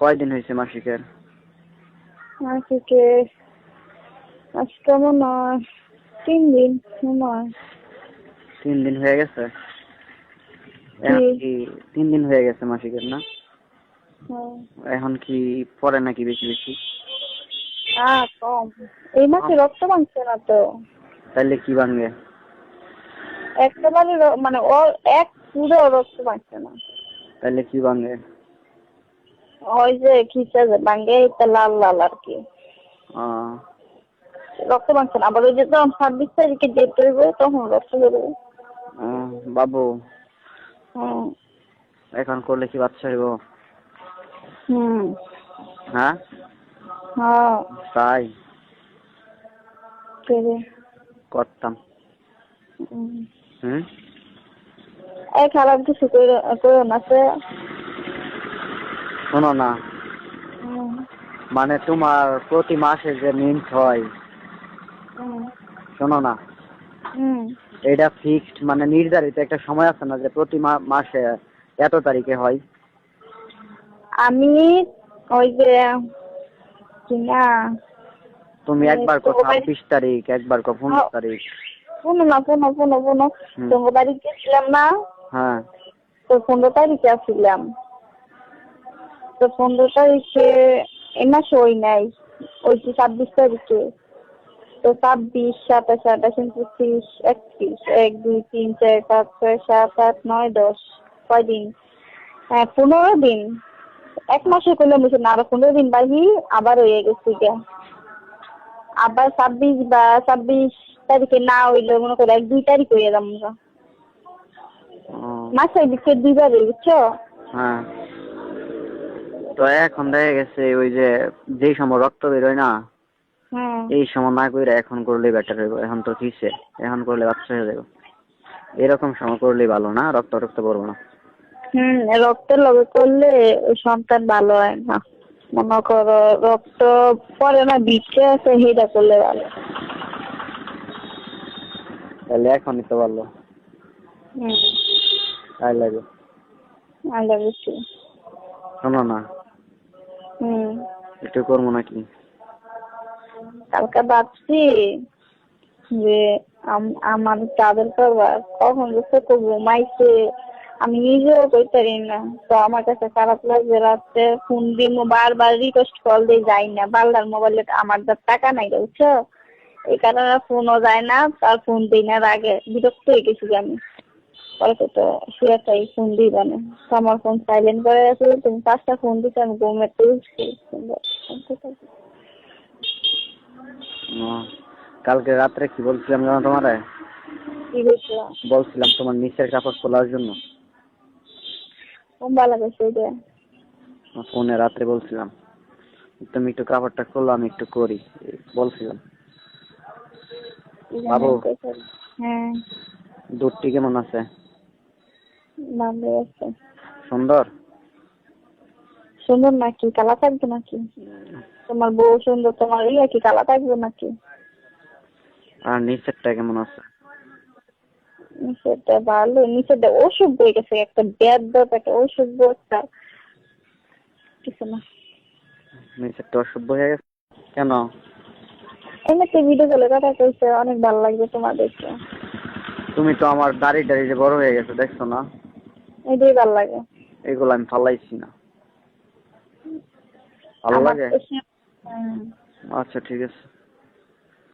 কয়দিন হয়েছে মাসিকের? আজকে আজকে মনে হয় তিন দিন মনে হয়। তিন দিন হয়ে গেছে? তিন দিন হয়ে গেছে মাসিকের না? হ্যাঁ। এখন কি পড়ে নাকি বেশি বেশি? কম। এই মাসে রক্ত ভাঙছে না তো। তাইলে কি ভাঙবে র- মানে ওর এক পুরো রক্ত ভাঙছে না। তাইলে কি ভাঙবে ওই যে খিচা যে ভাঙে এটা লাল লাল আর কি। রক্ত ভাঙছে না। আবার ওই যে তখন ছাব্বিশ তারিখে ডেট হইবে তখন রক্ত বেরোবে বাবু। এখন করলে কি বাচ্চা হইব? হুম। হ্যাঁ? হ্যাঁ। তাই? করে করতাম। হুম। এই খারাপ কিছু করে করো সে। শোনো না। মানে তোমার প্রতি মাসে যে মিন্ট হয় শোনো না। এটা ফিক্সড মানে নির্ধারিত একটা সময় আছে না যে প্রতি মাসে এত তারিখে হয়? আমি ওই যে না তুমি একবার কো ছাব্বিশ তারিখ একবার কো পনেরো হ্যাঁ। তারিখ। শোনো না শোনো শোনো শোনো। হুম। তোমার বাড়ি গেছিলাম না? হ্যাঁ। তো পনেরো তারিখে আসছিলাম। তো পনেরো তারিখে এ মাসে ওই নাই। ওই যে ছাব্বিশ তারিখে। তো ছাব্বিশ সাতাশ আঠাশ উনত্রিশ একত্রিশ এক দুই তিন চার পাঁচ ছয় সাত আট নয় দশ কয়দিন হ্যাঁ পনেরো দিন। এক মাসে করলে মিশে না আবার পনেরো দিন বাহি আবার হয়ে গেছে গা আবার ছাব্বিশ বা ছাব্বিশ তারিখে না হইলে মনে করো এক দুই তারিখ হয়ে ও, মাসের দিকে দুইবার বুঝছ? হ্যাঁ। তো এখন দেখা গেছে ওই যে যেই সময় রক্ত বেরোয় না হ্যাঁ। এই সময় না করে এখন করলে বেটার হইব। এখন তো কিসে এখন করলে বাচ্চা হয়ে যাবে এরকম সময় করলেই ভালো না রক্ত রক্ত করব না। হুম রক্তের লগে করলে সন্তান ভালো হয় না। মনে করো রক্ত পরে না বিচ্ছে আছে সেটা করলে ভালো। তাহলে এখনই তো ভালো। হুম। তাই লাগে আই লাভ ইউ শোনো না। হুম। একটু করব নাকি? কালকে ভাবছি যে আমার ট্রাভেল করবার কখন বসে তো ঘুমাইছে আমি নিজেও করতে পারি না। তো আমার কাছে খারাপ লাগছে রাত্রে ফোন দিয়ে বারবার রিকোয়েস্ট কল দিয়ে যাই না। বাল্লার মোবাইলে আমার যা টাকা নাই বুঝছ? এই কারণে ফোনও যায় না তার ফোন দিই না। আগে বিরক্ত হয়ে গেছি আমি। পরে তো শুয়ে চাই ফোন দিই না তো আমার ফোন সাইলেন্ট করে আছে তুমি পাঁচটা ফোন দিতে আমি ঘুমের তো উঠছি। কালকে রাত্রে কি বলছিলাম জানো তোমারে? কি বলছো বলছিলাম তোমার নিচের কাপড় খোলার জন্য। ভালো লাগছে এটা ফোনে রাত্রে বলছিলাম। তুমি একটু কাপড়টা খোলো আমি একটু করি। বলছিলাম। বাবু। হ্যাঁ। দুধটি কেমন আছে? সুন্দর? সুন্দর নাকি? কালা থাকবে নাকি? তোমার বউ সুন্দর তোমার ইয়ে কি কালা থাকবে নাকি? আর নিচেরটা কেমন আছে? নিচেরটা ভালো নিচেরটা অসুখ হয়ে গেছে একটা ব্যাধ একটা অসুখ একটা কিছু না। নিচেরটা অসভ্য হয়ে গেছে? কেন? এমনিতে ভিডিও কলে কথা কইছে অনেক ভালো লাগবে তোমার দেখতে। তুমি তো আমার দাড়ি টাড়ি যে বড় হয়ে গেছে দেখছ না? এটাই ভালো লাগে। এগুলো আমি ফালাইছি না। ভালো লাগে? হুম। আচ্ছা ঠিক আছে।